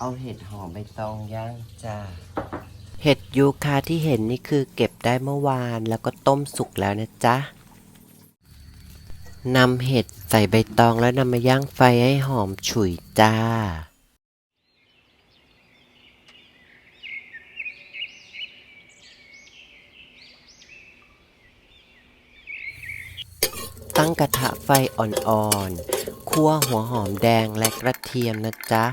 เอาเห็ดหอมใบตองย่างจ้า เห็ดยูคาที่เห็นนี่คือเก็บได้เมื่อวานแล้วก็ต้มสุกแล้วนะจ๊ะนำเห็ดใส่ใบตองแล้วนำมาย่างไฟให้หอมฉุยจ้า ตั้งกระทะไฟอ่อนๆ คั่วหัวหอมแดงและกระเทียมนะจ๊ะ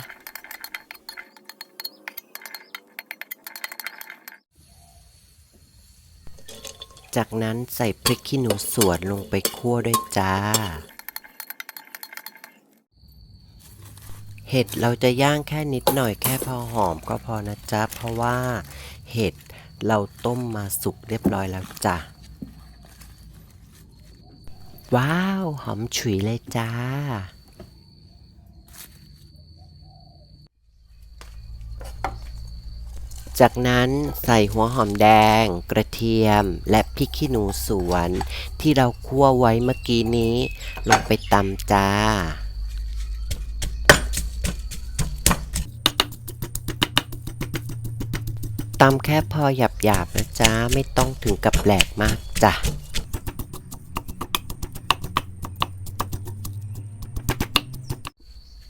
จากนั้นใส่พริกขี้หนูสวนลงไปคั่วด้วยจ้า เห็ดเราจะย่างแค่นิดหน่อยแค่พอหอมก็พอนะจ๊ะ เพราะว่าเห็ดเราต้มมาสุกเรียบร้อยแล้วจ้ะ ว้าว หอมฉุยเลยจ้า จากนั้นใส่หัวหอมแดง กระเทียม และพริกขี้หนูสวน ที่เราคั่วไว้เมื่อกี้นี้ ลงไปตำจ้า ตำแค่พอหยาบๆนะจ๊ะไม่ต้องถึงกับแหลกมากจ้ะ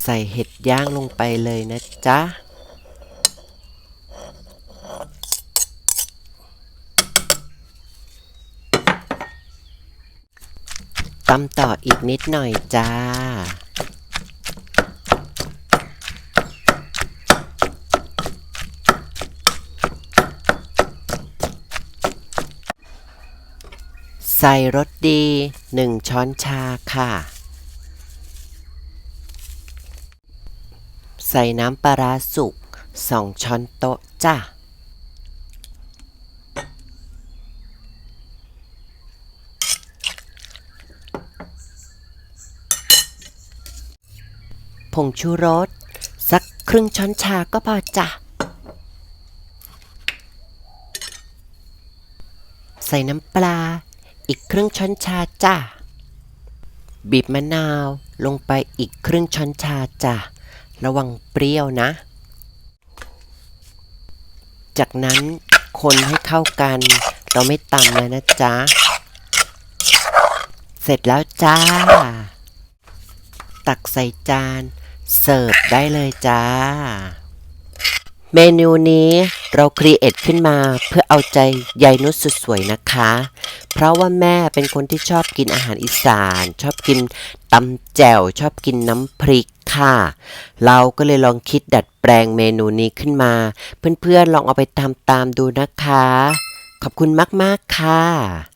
ใส่เห็ดย่างลงไปเลยนะจ๊ะ ตำต่ออีกนิดหน่อยจ้า ใส่รสดีหนึ่งช้อนชาค่ะ ใส่น้ำปลาสุกสองช้อนโต๊ะจ้ะ ผงชูรส สักครึ่งช้อนชาก็พอจ้ะ ใส่น้ำปลา อีกครึ่งช้อนชาจ้ะ บีบมะนาวลงไปอีกครึ่งช้อนชาจ้ะ ระวังเปรี้ยวนะ จากนั้นคนให้เข้ากัน เราไม่ตำแล้วนะจ๊ะ เสร็จแล้วจ้า ตักใส่จาน เสิร์ฟได้เลยจ้า เมนูนี้เราครีเอทขึ้นมาเพื่อเอาใจยายนุชสุดสวยนะคะ เพราะว่าแม่เป็นคนที่ชอบกินอาหารอีสาน ชอบกินตำแจ่วชอบกินน้ำพริกค่ะ เราก็เลยลองคิดดัดแปลงเมนูนี้ขึ้นมา เพื่อนๆลองเอาไปทำตามดูนะคะ ขอบคุณมากๆค่ะ